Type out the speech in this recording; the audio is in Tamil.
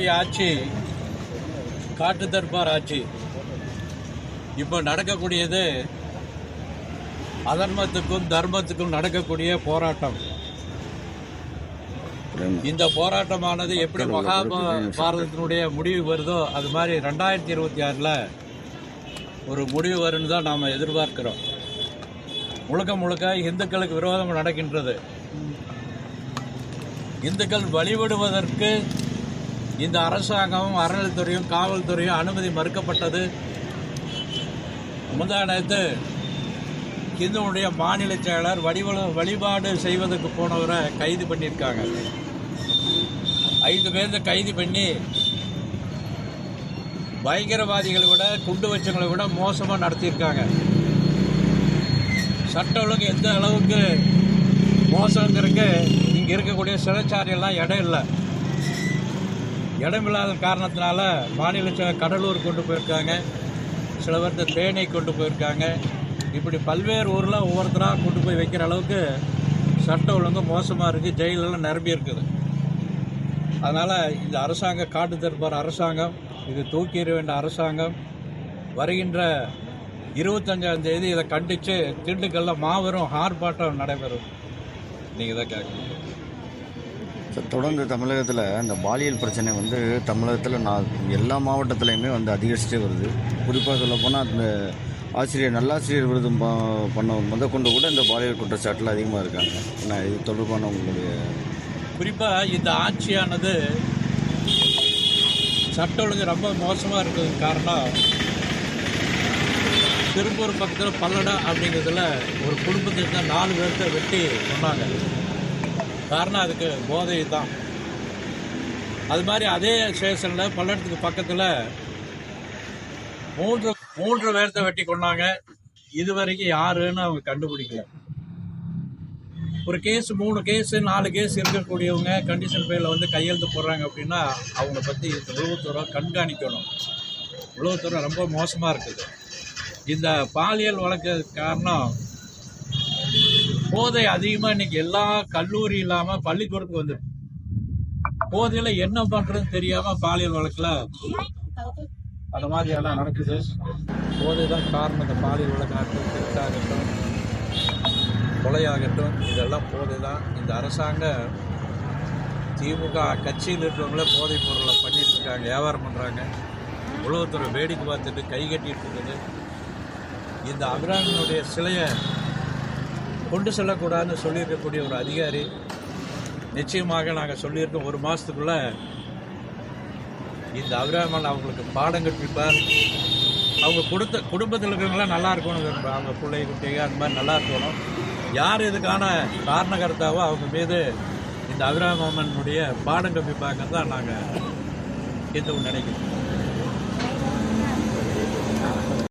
இப்படி ஆட்சி காட்டு தர்பார் ஆட்சி. இப்போ நடக்கக்கூடியது அதர்மத்துக்கும் தர்மத்துக்கும் நடக்கக்கூடிய போராட்டம். இந்த போராட்டமானது எப்படி மகாபாரதத்தினுடைய முடிவு வருதோ அது மாதிரி ரெண்டாயிரத்தி இருபத்தி ஆறில் ஒரு முடிவு வரும்னு தான் நாம் எதிர்பார்க்கிறோம். முழுக்க முழுக்க இந்துக்களுக்கு விரோதம் நடக்கின்றது. இந்துக்கள் வழிபடுவதற்கு இந்த அரசாங்கமும் அறநிலைத்துறையும் காவல்துறையும் அனுமதி மறுக்கப்பட்டது. முந்தா நேற்று இந்துவுடைய மாநில செயலர் வழிபட வழிபாடு செய்வதற்கு போனவரை கைது பண்ணியிருக்காங்க. ஐந்து பேர்த்த கைது பண்ணி பயங்கரவாதிகளை விட குண்டு வச்சவங்களை விட மோசமாக நடத்தியிருக்காங்க. சட்ட ஒழுங்கு எந்த அளவுக்கு மோசங்கிறதுக்கு இங்கே இருக்கக்கூடிய சிறைச்சாரியெல்லாம் இடம் இல்லை. இடமில்லாத காரணத்தினால மாநில கடலூர் கொண்டு போயிருக்காங்க. சில பேர்த்த தேனை கொண்டு போயிருக்காங்க. இப்படி பல்வேறு ஊரில் ஒவ்வொருத்தராக கொண்டு போய் வைக்கிற அளவுக்கு சட்டம் ஒழுங்கு மோசமாக இருக்குது ஜெயிலெல்லாம் நிரம்பி இருக்குது. அதனால் இந்த அரசாங்கம் காட்டு தருப்பார் அரசாங்கம் இது தூக்கி எறிய வேண்டிய அரசாங்கம் வருகின்ற இருபத்தஞ்சாம் தேதி இதை கண்டித்து திண்டுக்கல்ல மாபெரும் ஆர்ப்பாட்டம் நடைபெறும். நீங்கள் தான் கேட்கணும். தொடர்ந்து தமிழகத்தில் இந்த பாலியல் பிரச்சனை வந்து தமிழகத்தில் நான் எல்லா மாவட்டத்துலையுமே வந்து அதிகரிச்சுட்டே வருது. குறிப்பாக சொல்லப்போனால் அந்த ஆசிரியர் நல்லாசிரியர் விருது பண்ண பண்ணவர் முத கொண்டு கூட இந்த பாலியல் குற்றச்சாட்டில் அதிகமாக இருக்காங்க. என்ன இது தொடர்பான உங்களுடைய குறிப்பாக இந்த ஆட்சியானது சட்ட ஒழுங்கு ரொம்ப மோசமாக இருக்கிறதுக்கு காரணம் திருப்பூர் பக்கத்தில் பல்லடா அப்படிங்கிறதுல ஒரு குடும்பத்தை தான் நாலு பேர்த்த வெட்டி சொன்னாங்க காரணம் அதுக்கு போதை தான். அது மாதிரி அதே ஸ்டேஷனில் பல்லடத்துக்கு பக்கத்தில் மூன்று மூன்று பேர்த்த வெட்டி கொண்டாங்க இது வரைக்கும் யாருன்னு அவங்க கண்டுபிடிக்கல. ஒரு கேஸ் மூணு கேஸ் நாலு கேஸ் இருக்கக்கூடியவங்க கண்டிஷன் பேரில் வந்து கையெழுத்து போடுறாங்க அப்படின்னா அவங்கள பற்றி இந்த உளவுத்துறை கண்காணிக்கணும். உளவுத்துறை ரொம்ப மோசமாக இருக்குது. இந்த பாலியல் வழக்கு காரணம் போதை அதிகமாக இன்னைக்கு எல்லா கல்லூரி இல்லாமல் பள்ளிக்கூடத்துக்கு வந்து போதையில் என்ன பண்ணுறதுன்னு தெரியாமல் பாலியல் வழக்கில் அந்த மாதிரி எல்லாம் நடக்குது. போதை தான் காரணம். இந்த பாலியல் வழக்காகட்டும் திருட்டாகட்டும் கொலையாகட்டும் இதெல்லாம் போதை தான் இந்த அரசாங்கம் திமுக கட்சியில் இருக்கிறவங்களே போதைப் பொருளை பண்ணிட்டு இருக்காங்க வியாபாரம் பண்ணுறாங்க உலகத்துறை வேடிக்கை பார்த்துட்டு கை கட்டிட்டு இருக்குது. இந்த அபிராமினுடைய சிலையை கொண்டு செல்லக்கூடாதுன்னு சொல்லியிருக்கக்கூடிய ஒரு அதிகாரி நிச்சயமாக நாங்கள் சொல்லியிருக்கோம் ஒரு மாதத்துக்குள்ளே இந்த அபிராமல் அவங்களுக்கு பாடம் கற்பிப்பார் அவங்க கொடுத்த குடும்பத்தில் இருக்கிறவங்களாம் நல்லா இருக்கணும் விரும்புகிறேன். அவங்க பிள்ளை குட்டிங்க அந்த மாதிரி நல்லா இருக்கணும் யார் இதுக்கான காரணகர்த்தாவோ அவங்க மீது இந்த அபிராமனுடைய பாடம் கற்பிப்பாங்க தான் நாங்கள் எதுவும் நினைக்கிறோம்